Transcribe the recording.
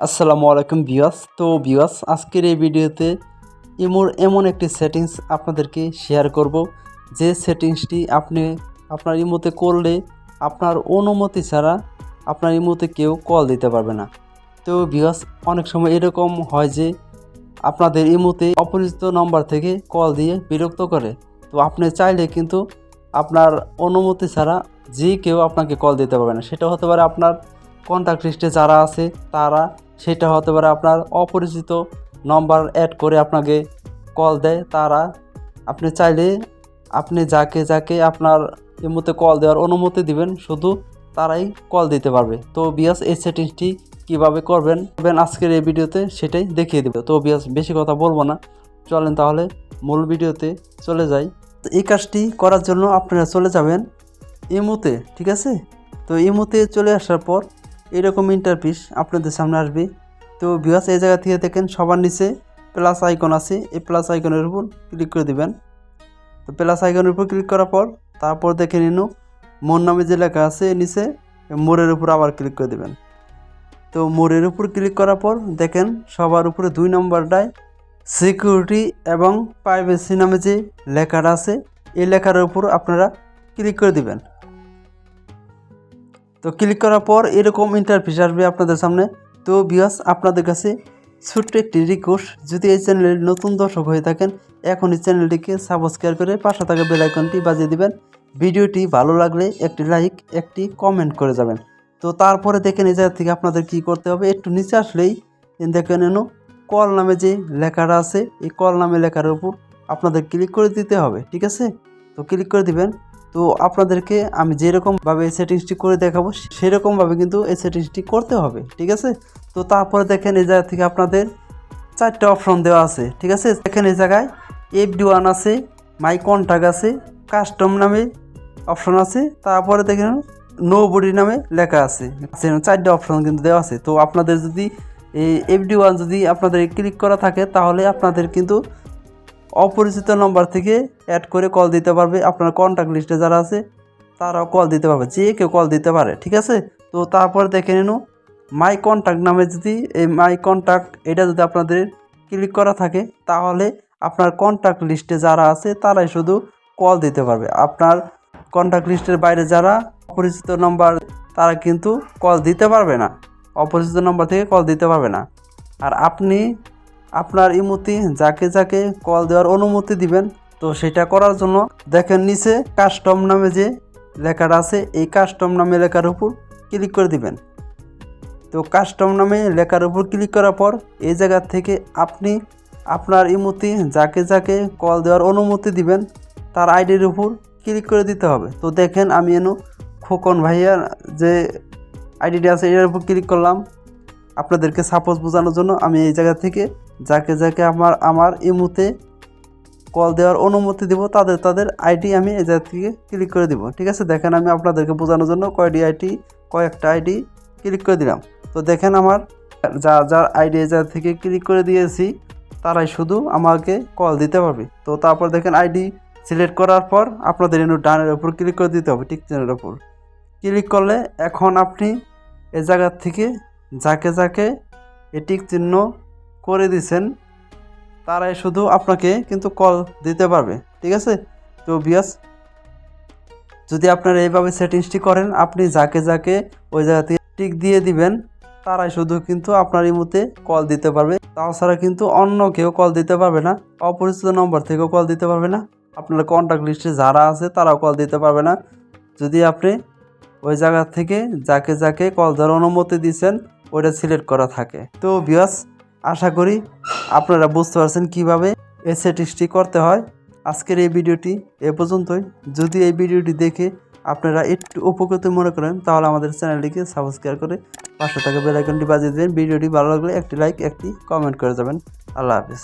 আসসালামু আলাইকুম বিয়াস তো বিয়াস আজকের এই ভিডিওতে ইমোর এমন একটি সেটিংস আপনাদেরকে শেয়ার করব। যে সেটিংসটি আপনি আপনার ইমোতে করলে আপনার অনুমতি ছাড়া আপনার ইমোতে কেউ কল দিতে পারবে না। তো বিয়াস অনেক সময় এরকম হয় যে আপনাদের ইমোতে অপরিচিত নম্বর থেকে কল দিয়ে বিরক্ত করে। তো আপনি চাইলে কিন্তু আপনার অনুমতি ছাড়া যে কেউ আপনাকে কল দিতে পারবে না। সেটা হতে পারে আপনার কন্ট্যাক্ট লিস্টে যারা আছে, তারা সেটা হতে পারে আপনার অপরিচিত নম্বর অ্যাড করে আপনাকে কল দেয়। তারা আপনি চাইলে আপনি যাকে যাকে আপনার এমতে কল দেওয়ার অনুমতি দিবেন, শুধু তারাই কল দিতে পারবে। তো বিয়াস, এই সেটিংসটি কীভাবে করবেন আজকের এই ভিডিওতে সেটাই দেখিয়ে দেবে। তো বিয়াস, বেশি কথা বলব না। চলেন তাহলে মূল ভিডিওতে চলে যাই। এই কাজটি করার জন্য আপনারা চলে যাবেন ইমুতে, ঠিক আছে? তো ইমুতে চলে আসার পর এরকম ইন্টারপিস আপনাদের সামনে আসবে। তো বিয়াস এই জায়গা থেকে দেখেন, সবার নিচে প্লাস আইকন আছে। এই প্লাস আইকনের উপর ক্লিক করে দিবেন। তো প্লাস আইকনের উপর ক্লিক করার পর, তারপর দেখে নিন মোর নামে যে লেখা আছে নিচে মোড়ের উপর আবার ক্লিক করে দেবেন। তো মোড়ের উপর ক্লিক করার পর দেখেন, সবার উপরে দুই নম্বরটায় সিকিউরিটি এবং প্রাইভেসি নামে যে লেখাটা আছে, এই লেখার উপর আপনারা ক্লিক করে দিবেন। তো ক্লিক করার পর এরকম ইন্টারফেস আসবে আপনাদের সামনে। তো বিয়াস আপনাদের কাছে ছোট্ট একটি রিকোয়েস্ট যদি এই চ্যানেলের নতুন দর্শক হয়ে থাকেন, এখন এই চ্যানেলটিকে সাবস্ক্রাইব করে পাশে থাকা বেল আইকনটি বাজিয়ে দিবেন। ভিডিওটি ভালো লাগলে একটি লাইক একটি কমেন্ট করে যাবেন। তো তারপরে দেখেন এই জায়গা থেকে আপনাদের কি করতে হবে, একটু নিচে আসলেই দেখেন এনো কল নামে যে লেখাটা আছে, এই কল নামে লেখার উপর আপনাদের ক্লিক করে দিতে হবে, ঠিক আছে? তো ক্লিক করে দিবেন। তো আপনাদেরকে আমি যেরকমভাবে এই সেটিংসটি করে দেখাবো, সেরকমভাবে কিন্তু এই সেটিংসটি করতে হবে, ঠিক আছে? তো তারপরে দেখেন এই জায়গা থেকে আপনাদের চারটে অপশন দেওয়া আছে, ঠিক আছে? দেখেন এই জায়গায় এফ ডি ওয়ান আছে মাই কন্ট্যাক্ট আছে কাস্টম নামে অপশন আছে, তারপরে দেখেন নো বডি নামে লেখা আছে চারটে অপশন কিন্তু দেওয়া আছে। তো আপনাদের যদি এই এফ ডি ওয়ান যদি আপনাদের ক্লিক করা থাকে, তাহলে আপনাদের কিন্তু অপরিচিত নম্বর থেকে অ্যাড করে কল দিতে পারবে আপনার কন্ট্যাক্ট লিস্টে যারা আছে, তারাও কল দিতে পারবে, যে কেউ কল দিতে পারে, ঠিক আছে? তো তারপর দেখে নিন মাই কন্ট্যাক্ট নামে যদি এই মাই কন্ট্যাক্ট এটা যদি আপনাদের ক্লিক করা থাকে, তাহলে আপনার কন্ট্যাক্ট লিস্টে যারা আছে, তারাই শুধু কল দিতে পারবে। আপনার কন্ট্যাক্ট লিস্টের বাইরে যারা অপরিচিত নম্বর তারা কিন্তু কল দিতে পারবে না। অপরিচিত নম্বর থেকে কল দিতে পারবে না। আর আপনি আপনার ইমতি যাকে যাকে কল দেওয়ার অনুমতি দিবেন, তো সেটা করার জন্য দেখেন নিচে কাস্টম নামে যে লেখাটা আছে, এই কাস্টম নামে লেখার উপর ক্লিক করে দিবেন। তো কাস্টম নামে লেখার উপর ক্লিক করার পর এই জায়গা থেকে আপনি আপনার ইমতি যাকে যাকে কল দেওয়ার অনুমতি দিবেন, তার আইডির উপর ক্লিক করে দিতে হবে। তো দেখেন আমি এনো খোকন ভাইয়ার যে আইডিটি আছে, এটার উপর ক্লিক করলাম। আপনাদেরকে সাপোজ বোঝানোর জন্য আমি এই জায়গা থেকে যাকে যাকে আমার আমার ইমুতে কল দেওয়ার অনুমতি দেব, তাদের তাদের আইডি আমি এই জায়গা থেকে ক্লিক করে দিব। ঠিক আছে? দেখেন আমি আপনাদেরকে বোঝানোর জন্য কয়টি আইডি কয়েকটা আইডি ক্লিক করে দিলাম। তো দেখেন আমার যা, যার আইডি এই জায়গা থেকে ক্লিক করে দিয়েছি, তারাই শুধু আমাকে কল দিতে পারবে। তো তারপর দেখেন আইডি সিলেক্ট করার পর আপনাদের এনু ডানের ওপর ক্লিক করে দিতে হবে টিক চিহ্নের উপর। ক্লিক করলে এখন আপনি এ জায়গার থেকে যাকে যাকে এ টিক চিহ্ন করে দিছেন, তারাই শুধু আপনাকে কিন্তু কল দিতে পারবে, ঠিক আছে? তো বিয়াস যদি আপনারা এইভাবে সেটিংসটি করেন, আপনি যাকে যাকে ওই জায়গা থেকে টিক দিয়ে দিবেন, তারাই শুধু কিন্তু আপনার এই ইমুতে কল দিতে পারবে। তাছাড়া কিন্তু অন্য কেউ কল দিতে পারবে না, অপরিচিত নম্বর থেকেও কল দিতে পারবে না। আপনার কন্ট্যাক্ট লিস্টে যারা আছে, তারাও কল দিতে পারবে না। যদি আপনি ওই জায়গা থেকে যাকে যাকে কল দেওয়ার অনুমতি দিচ্ছেন ওইটা সিলেক্ট করা থাকে। তো বিয়াস আশা করি আপনারা বুঝতে পারছেন কীভাবে এই করতে হয়। আজকের এই ভিডিওটি এ পর্যন্তই। যদি এই ভিডিওটি দেখে আপনারা একটু উপকৃত মনে করেন, তাহলে আমাদের চ্যানেলটিকে সাবস্ক্রাইব করে পাশে থাকা বেলাইকনটি বাজিয়ে দেবেন। ভিডিওটি ভালো লাগলে একটি লাইক একটি কমেন্ট করে যাবেন। আল্লাহ হাফিজ।